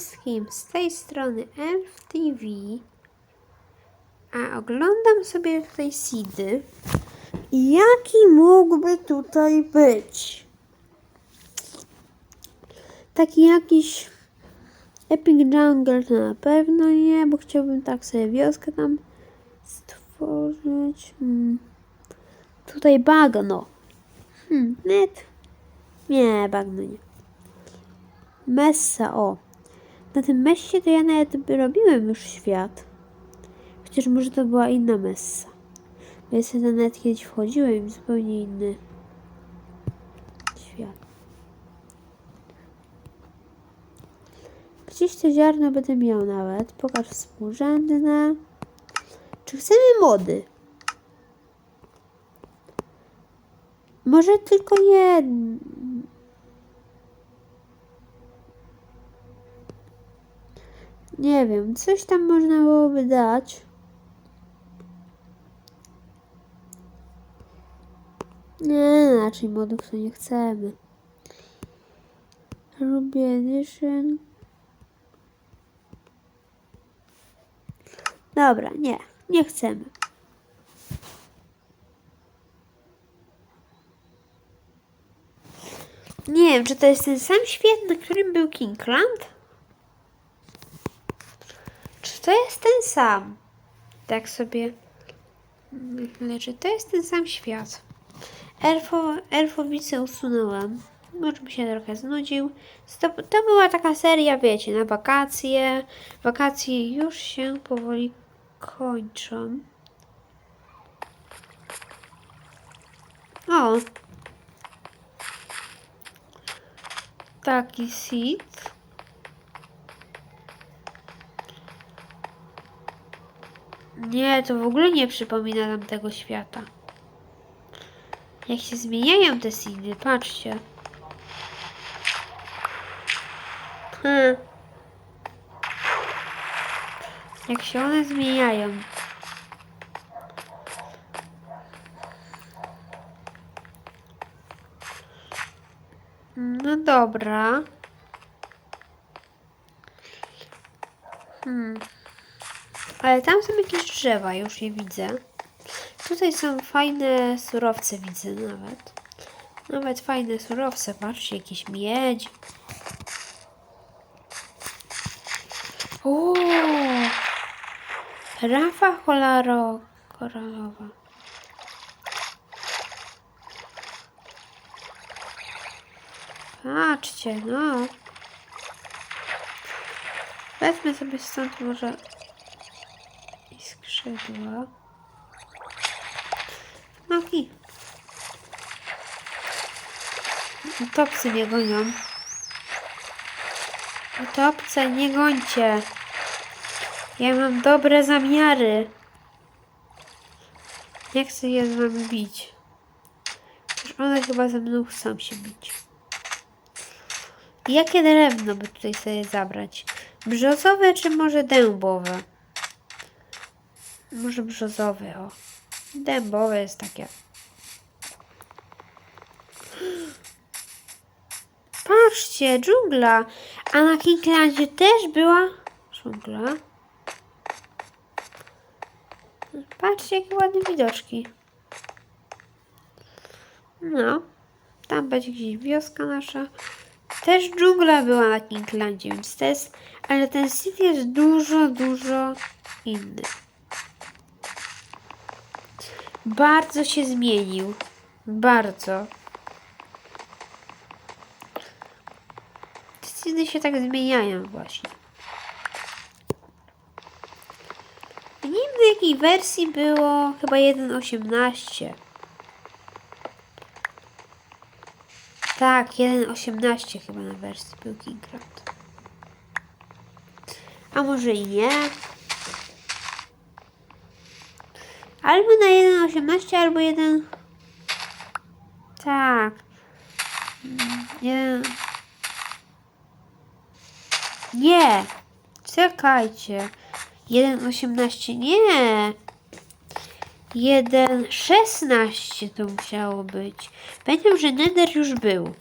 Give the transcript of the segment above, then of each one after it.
wszystkim, z tej strony Elf TV, a oglądam sobie tutaj seedy. Jaki mógłby tutaj być? Taki jakiś Epic Jungle to na pewno nie, bo chciałbym tak sobie wioskę tam stworzyć. Hmm. Tutaj bagno. Hmm, net. Nie, bagno nie. Messa, o. Na tym messie to ja nawet robiłem już świat. Chociaż może to była inna messa. Bo ja sobie nawet kiedyś wchodziłem i zupełnie inny świat. Gdzieś to ziarno będę miał nawet. Pokaż współrzędne. Czy chcemy mody? Może tylko jeden. Nie wiem, coś tam można byłoby dać. Nie, raczej modów to nie chcemy. Ruby Edition. Dobra, nie, nie chcemy. Nie wiem, czy to jest ten sam świat, na którym był Kingland? To jest ten sam? Tak sobie czy to jest ten sam świat. Elfo, elfowice usunęłam. Może mi się trochę znudził. To, to była taka seria, wiecie, na wakacje. Wakacje już się powoli kończą. O! Taki seed. Nie, to w ogóle nie przypomina nam tego świata. Jak się zmieniają te seedy, patrzcie. Hmm. Jak się one zmieniają. No dobra. Hmm. Ale tam są jakieś drzewa, już je widzę. Tutaj są fajne surowce, widzę nawet. Nawet fajne surowce, patrzcie, jakieś miedź. O! Rafa kolaro, koralowa. Patrzcie, no. Wezmę sobie stąd może i skrzydła. Nogi. Utopcy mnie gonią. Nie gońcie. Ja mam dobre zamiary. Nie chcę je z wami bić. Już one chyba ze mną chcą się bić. Jakie drewno by tutaj sobie zabrać? Brzozowe czy może dębowe? Może brzozowe, o. Dębowe jest takie. Patrzcie, dżungla. A na Kinglandzie też była dżungla. Patrzcie, jakie ładne widoczki. No, tam będzie gdzieś wioska nasza. Też dżungla była na Kinglandzie, więc to jest, ale ten City jest dużo, dużo inny. Bardzo się zmienił. Bardzo. Sceny się tak zmieniają właśnie. Nie wiem do jakiej wersji było, chyba 1.18. Tak, 1.18 chyba na wersji był Kingcraft. A może i nie? Albo na 1.18, albo 1... Tak. Mm, Jeden... Nie! Czekajcie. 1.18 nie! 1.16 to musiało być. Pamiętam, że Nether już był.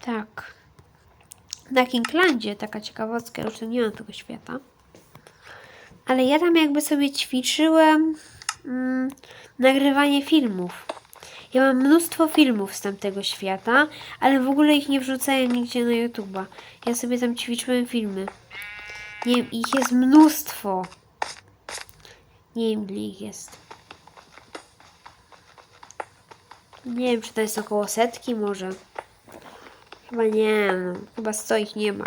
Tak. Na Kinglandzie, taka ciekawostka, już nie mam tego świata. Ale ja tam jakby sobie ćwiczyłem mm, nagrywanie filmów. Ja mam mnóstwo filmów z tamtego świata, ale w ogóle ich nie wrzucałem nigdzie na YouTube'a. Ja sobie tam ćwiczyłem filmy. Nie wiem, ich jest mnóstwo. Nie wiem, ile ich jest. Nie wiem, czy to jest około setki może. Chyba nie, no. Chyba sto ich nie ma.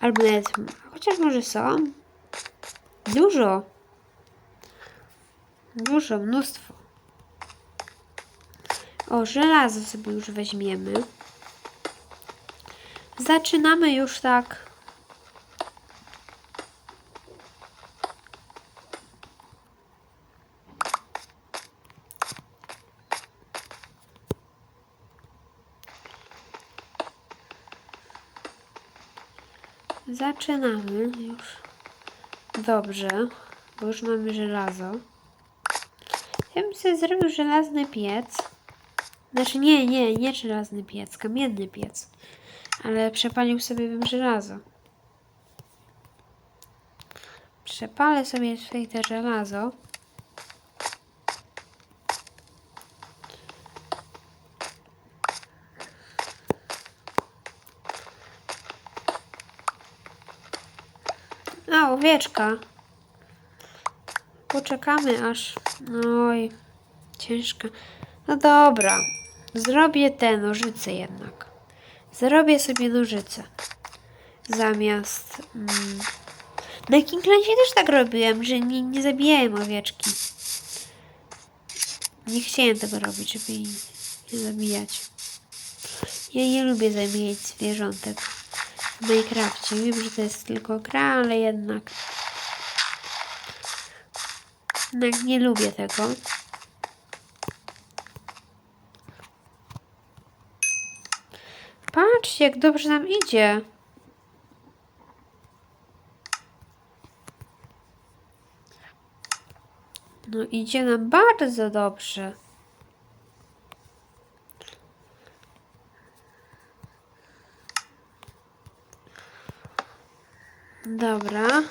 Albo nawet, chociaż może są. Dużo. Dużo, mnóstwo. O, żelazo sobie już weźmiemy. Zaczynamy już tak. Zaczynamy już. Dobrze, bo już mamy żelazo. Ja bym sobie zrobił żelazny piec. Znaczy nie, nie, nie żelazny piec, kamienny piec. Ale przepalił sobie bym żelazo. Przepalę sobie tutaj te żelazo. A, owieczka. Poczekamy aż. Oj, ciężka. No dobra. Zrobię te nożyce jednak. Zrobię sobie nożyce. Zamiast. Mm, na Kinglandzie też tak robiłem, że nie, nie zabijałem owieczki. Nie chciałem tego robić, żeby jej nie zabijać. Ja nie lubię zabijać zwierzątek w Minecrafcie. Wiem, że to jest tylko gra, ale jednak. Jednak nie lubię tego. Patrzcie, jak dobrze nam idzie. No idzie nam bardzo dobrze. Dobra.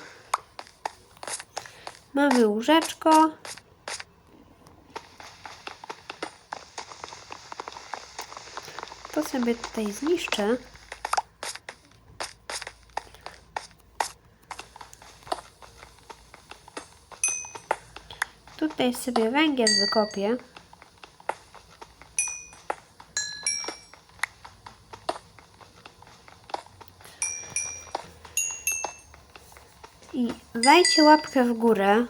Mamy łóżeczko. To sobie tutaj zniszczę. Tutaj sobie węgiel wykopię. I dajcie łapkę w górę,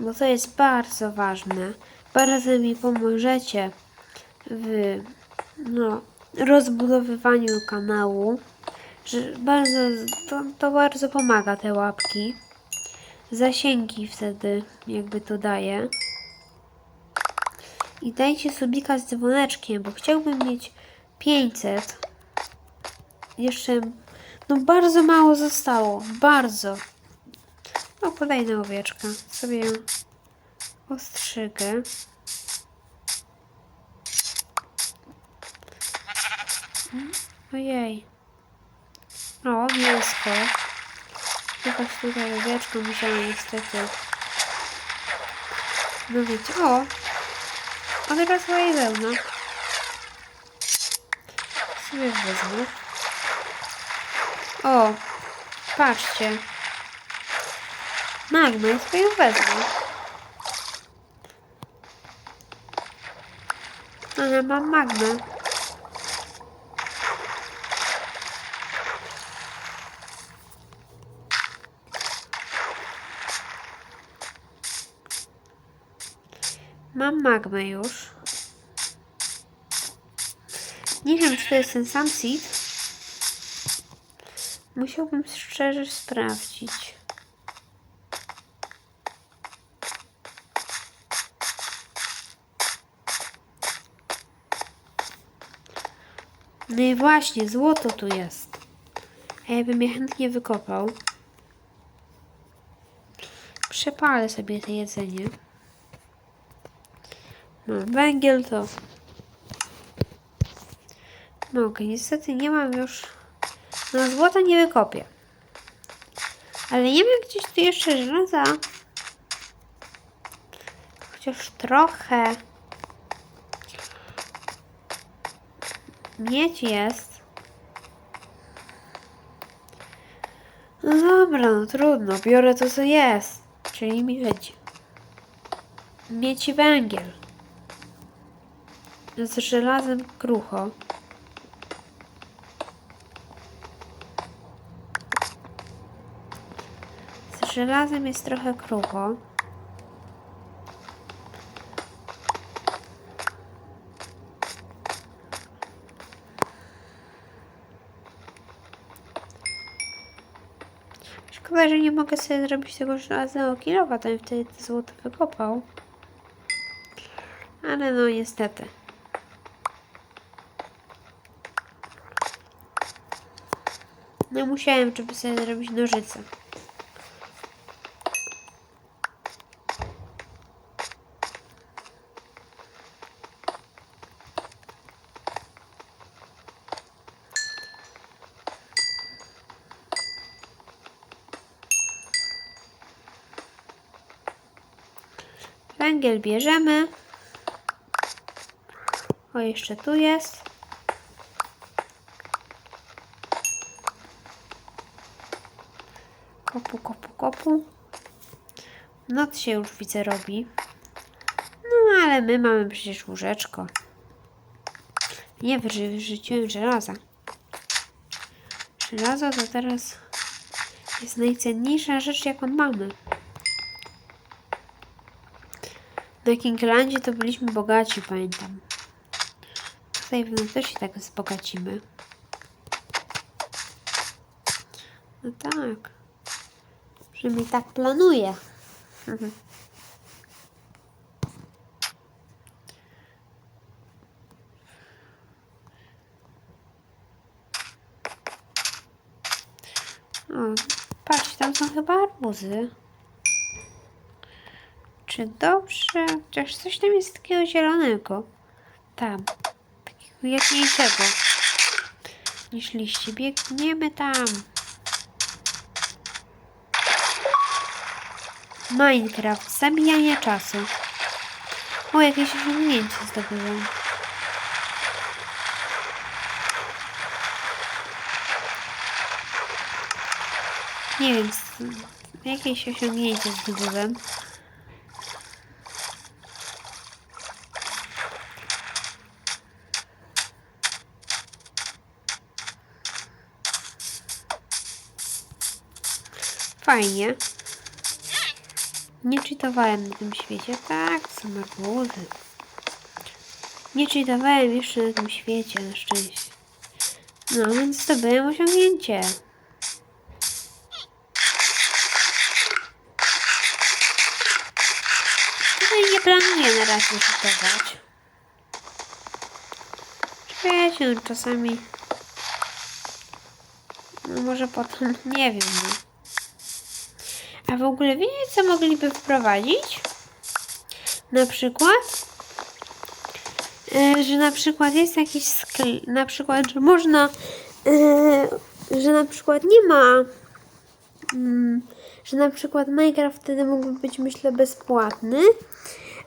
bo to jest bardzo ważne. Bardzo mi pomożecie w no, rozbudowywaniu kanału. Że bardzo, to, to bardzo pomaga te łapki. Zasięgi wtedy jakby to daje. I dajcie subika z dzwoneczkiem, bo chciałbym mieć 500. Jeszcze, no bardzo mało zostało, bardzo. No kolejna owieczka, sobie ją ostrzygę. Ojej. O, mięsko. Jakaś tutaj owieczka musiała niestety. No wiecie, o! Odrasła jej wełna. Sobie wezmę. O! Patrzcie. Magma, ja sobie wezmę. Ale mam magmę. Mam magmę już. Nie wiem, czy to jest ten sam seed. Musiałbym szczerze sprawdzić. No i właśnie, złoto tu jest. A ja bym je chętnie wykopał. Przepalę sobie to jedzenie. Mam węgiel, to mogę. Niestety nie mam już... No złota nie wykopię. Ale nie wiem gdzieś tu jeszcze żelaza. Chociaż trochę. Miedź jest. No dobra, no trudno. Biorę to co jest. Czyli miedź. Miedź i węgiel. Z żelazem krucho. Z żelazem jest trochę krucho. Szkoda, że nie mogę sobie zrobić tego żelaznego kilowa, to bym wtedy to złoto wykopał. Ale no niestety. No musiałem, żeby sobie zrobić nożyce. Węgiel bierzemy. O, jeszcze tu jest. Kopu, kopu, kopu. Noc się już widzę robi. No, ale my mamy przecież łóżeczko. Nie wyrzuciłem żelaza. Żelazo to teraz jest najcenniejsza rzecz, jaką mamy. Na Kinglandzie to byliśmy bogaci, pamiętam. Tutaj pewno też się tak wzbogacimy. No tak. Przynajmniej tak planuję. O, patrz, tam są chyba arbuzy. Czy dobrze? Chociaż coś tam jest takiego zielonego. Tam. Takiego jaśniejszego. Niż liście. Biegniemy tam. Minecraft. Zabijanie czasu. O, jakieś osiągnięcie zdobyłem. Nie wiem, jakieś osiągnięcie zdobyłem. Fajnie. Nie czytowałem na tym świecie. Tak, są arbuzy. Nie czytowałem jeszcze na tym świecie, na szczęście. No, więc zdobyłem osiągnięcie. Tutaj nie planuję na razie czytować. Wiecie, no czasami... No może potem, nie wiem, no. A w ogóle wiecie, co mogliby wprowadzić? Na przykład, e, że na przykład jest jakiś sklep, na przykład, że można, e, że na przykład nie ma, mm, że na przykład Minecraft wtedy mógłby być, myślę, bezpłatny,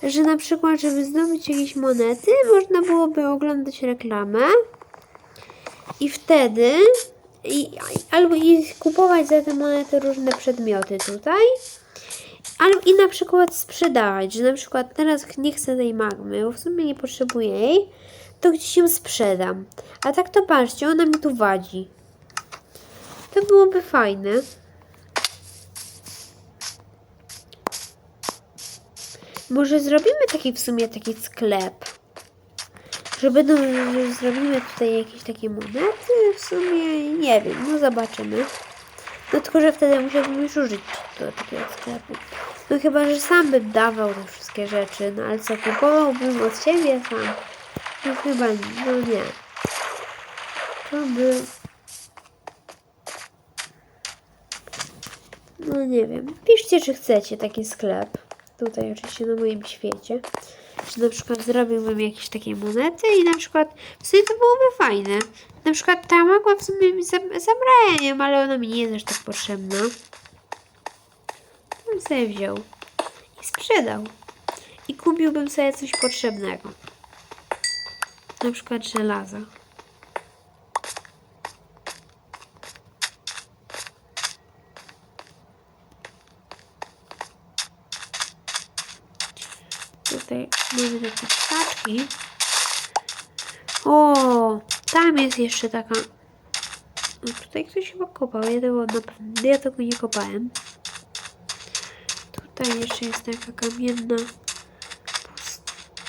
że na przykład, żeby zdobyć jakieś monety, można byłoby oglądać reklamę i wtedy i, albo i kupować za te monety różne przedmioty tutaj. Albo i na przykład sprzedawać, że na przykład teraz nie chcę tej magmy, bo w sumie nie potrzebuję jej, to gdzieś ją sprzedam. A tak to patrzcie, ona mi tu wadzi. To byłoby fajne. Może zrobimy taki w sumie taki sklep. Że będą, że zrobimy tutaj jakieś takie monety, w sumie nie wiem, no zobaczymy. No tylko, że wtedy musiałbym już użyć do takiego sklepu. No chyba, że sam bym dawał te wszystkie rzeczy, no ale co, kupowałbym od siebie sam? No chyba no nie. To by... No nie wiem. Piszcie, czy chcecie taki sklep. Tutaj oczywiście na moim świecie. Że na przykład zrobiłbym jakieś takie monety i na przykład w sumie to byłoby fajne. Na przykład ta magła w sumie mi zab- zabrała, nie wiem, ale ona mi nie jest aż tak potrzebna. Bym sobie wziął i sprzedał. I kupiłbym sobie coś potrzebnego. Na przykład żelaza. Tutaj mamy takie paczki. O, tam jest jeszcze taka. No tutaj ktoś chyba kopał. Ja tego, ja tego nie kopałem. Tutaj jeszcze jest taka kamienna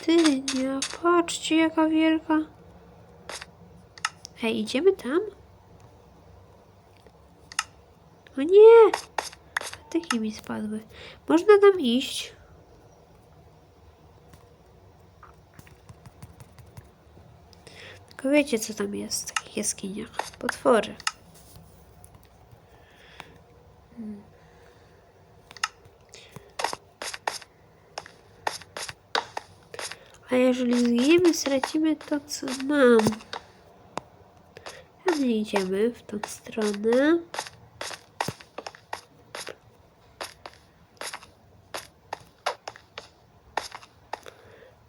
pustynia. Patrzcie, jaka wielka. Hej, idziemy tam? O nie! Patyki mi spadły. Można tam iść. Tylko wiecie, co tam jest w takich jaskiniach? Potwory. Hmm. A jeżeli zginiemy, stracimy to, co mam. Tam idziemy w tą stronę.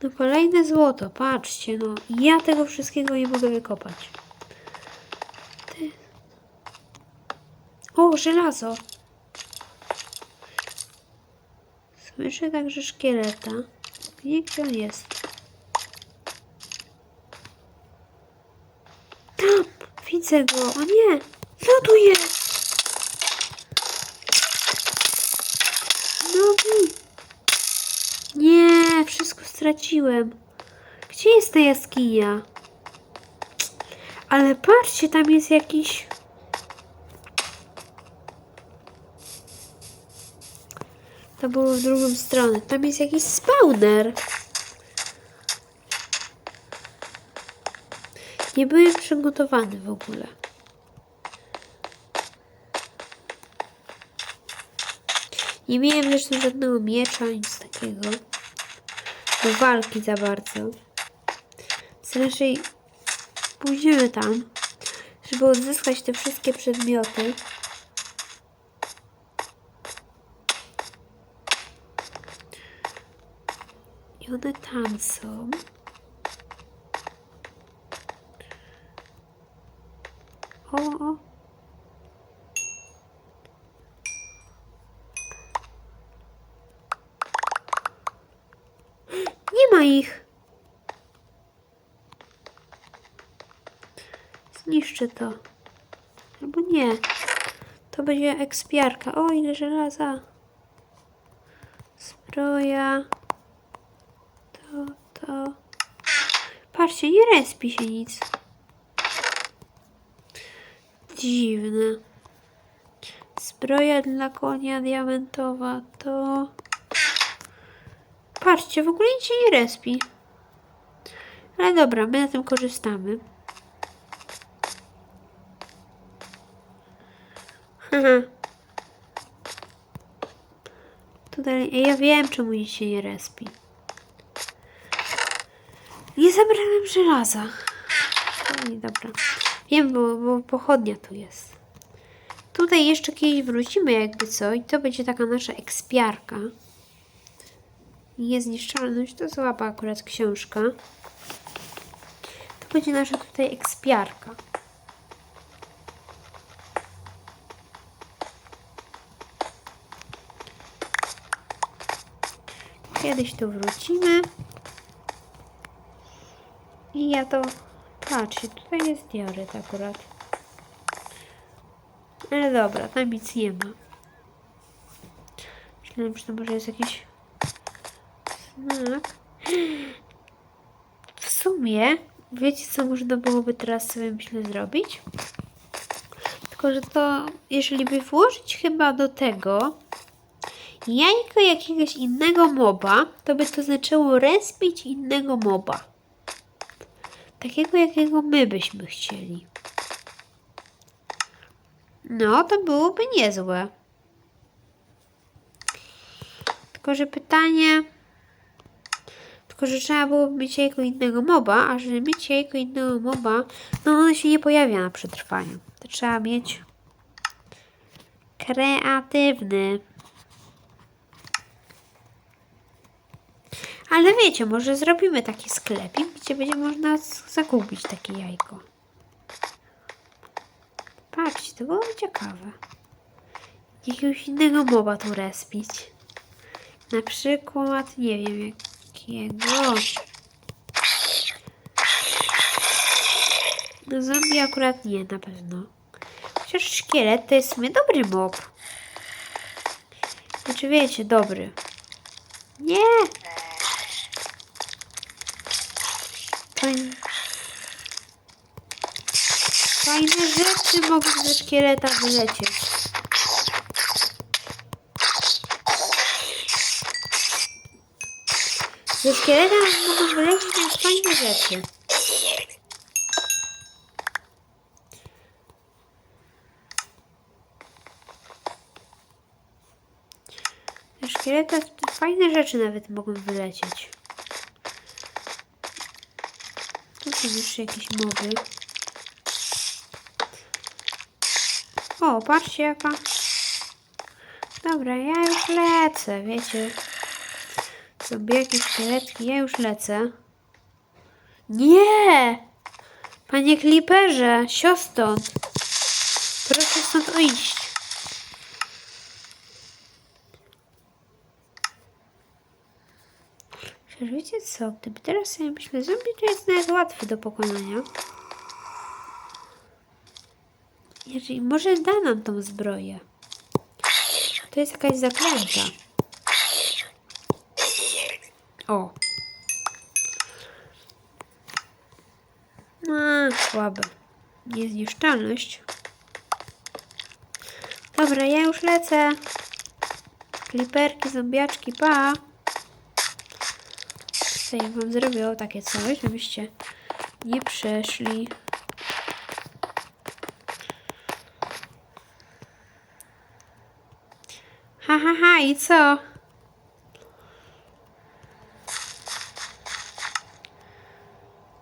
No kolejne złoto, patrzcie, no ja tego wszystkiego nie mogę wykopać. Ty. O, żelazo. Słyszę także szkieleta. Gdzie, on jest? Tam! Widzę go! O nie! No tu jest! Nogi! Nie, wszystko straciłem. Gdzie jest ta jaskinia? Ale patrzcie, tam jest jakiś... To było w drugą stronę. Tam jest jakiś spawner. Nie byłem przygotowany w ogóle. Nie miałem zresztą żadnego miecza, nic takiego. Do walki za bardzo. Więc raczej pójdziemy tam, żeby odzyskać te wszystkie przedmioty. I one tam są. O, o. Nie ma ich. Zniszczę to. Albo nie. To będzie ekspiarka. O, ile żelaza. Zbroja. To, to. Patrzcie, nie respi się nic. Dziwne. Zbroja dla konia diamentowa to... Patrzcie, w ogóle nic się nie respi. Ale dobra, my na tym korzystamy. Haha. Tutaj, ja wiem, czemu nic się nie respi. Nie zabrałem żelaza. O, nie, dobra. Wiem, bo, bo pochodnia tu jest. Tutaj jeszcze kiedyś wrócimy jakby co i to będzie taka nasza ekspiarka. Niezniszczalność to słaba akurat książka. To będzie nasza tutaj ekspiarka. Kiedyś tu wrócimy. I ja to... Patrzcie, tutaj jest dioryt akurat. Ale dobra, tam nic nie ma. Myślałem, że to może jest jakiś znak. W sumie, wiecie co można byłoby teraz sobie myślę zrobić? Tylko, że to, jeżeli by włożyć chyba do tego jajko jakiegoś innego moba, to by to zaczęło respić innego moba. Takiego, jakiego my byśmy chcieli. No, to byłoby niezłe. Tylko, że pytanie... Tylko że trzeba było mieć jajko innego moba, a żeby mieć jajko innego moba, no ono się nie pojawia na przetrwaniu. To trzeba mieć kreatywny. Ale wiecie, może zrobimy taki sklepik, gdzie będzie można zakupić takie jajko. Patrzcie, to byłoby ciekawe. Jakiegoś innego moba tu respić. Na przykład, nie wiem jakiego. No zombie akurat nie, na pewno. Chociaż szkielet to jest w sumie dobry mob. Znaczy wiecie, dobry. Nie! Fajne, fajne rzeczy mogą ze szkieleta wylecieć. Szkieleta mogą wylecieć też fajne rzeczy. Ze szkieleta fajne rzeczy nawet mogą wylecieć. Tu są jeszcze jakieś moby. O, patrzcie jaka. Dobra, ja już lecę, wiecie. Sobie jakieś szkieletki, ja już lecę. Nie! Panie Kliperze, siostąd. Proszę stąd iść. Wiecie co, gdyby teraz sobie myślę, zombie to jest nawet łatwy do pokonania. Jeżeli może da nam tą zbroję. To jest jakaś zaklęta. O. No, słabe. Niezniszczalność. Dobra, ja już lecę. Kliperki, zombiaczki, pa. Tutaj wam zrobię takie coś, żebyście nie przeszli. Ha, ha, ha, i co?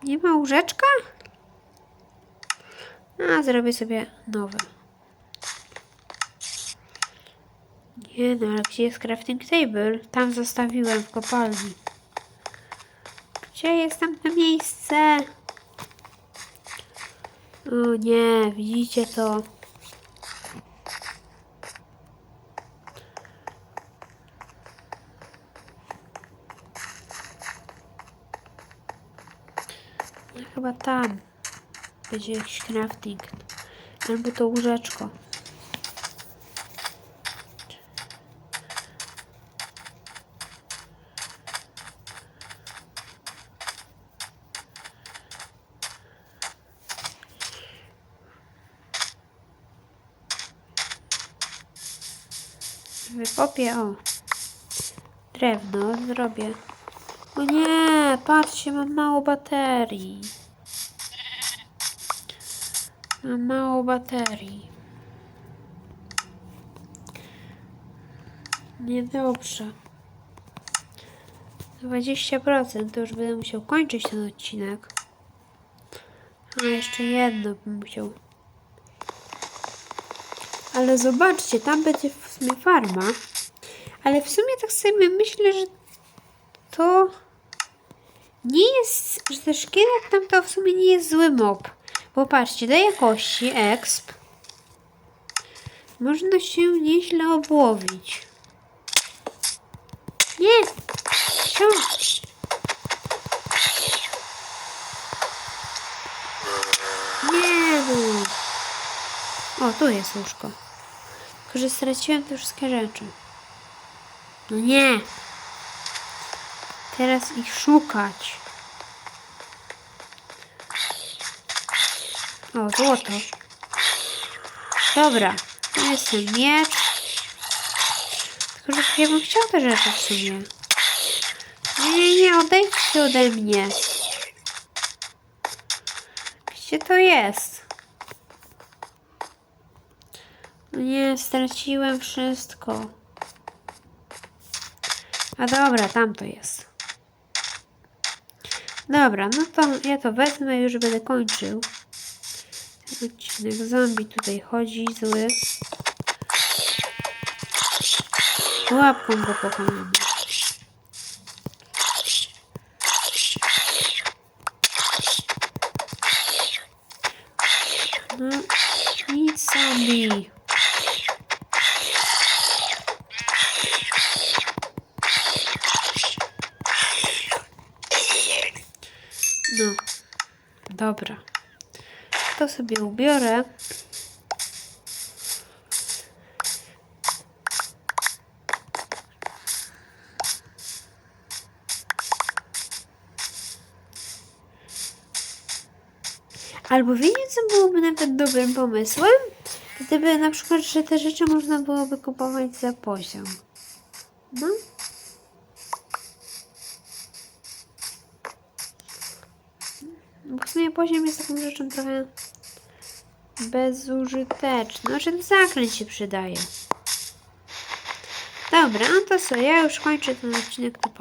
Nie ma łóżeczka? A, zrobię sobie nowe. Nie no, ale gdzie jest crafting table? Tam zostawiłem w kopalni. Gdzie jest tam to miejsce? O nie, widzicie to? Chyba tam będzie jakiś crafting. Albo to łóżeczko. Wykopię, o. Drewno zrobię. O nie, patrzcie, mam mało baterii. Mam mało baterii. Niedobrze. 20% to już będę musiał kończyć ten odcinek. A jeszcze jedno bym musiał. Ale zobaczcie, tam będzie w sumie farma. Ale w sumie tak sobie myślę, że to nie jest, że ten szkielet tam to w sumie nie jest zły mob. Popatrzcie, do jakości exp można się nieźle obłowić. Nie! Nie no! O, tu jest łóżko. Tylko, że straciłem te wszystkie rzeczy. No nie! Teraz ich szukać. O, złoto. Dobra, tu jest ten miecz. Tylko, że ja bym chciał te rzeczy w sumie. Nie, nie, nie, odejdźcie ode mnie. Gdzie to jest? No nie, straciłem wszystko. A dobra, tam to jest. Dobra, no to ja to wezmę już będę kończył. Ten odcinek zombie tutaj chodzi, zły. Łapką go pokonamy. No, nic zombie. No, dobra. To sobie ubiorę. Albo wiecie, co byłoby nawet dobrym pomysłem? Gdyby na przykład, że te rzeczy można byłoby kupować za poziom. No. Poziom jest taką rzeczą trochę bezużyteczną. Znaczy ten zakręt się przydaje. Dobra, no to co, ja już kończę ten odcinek.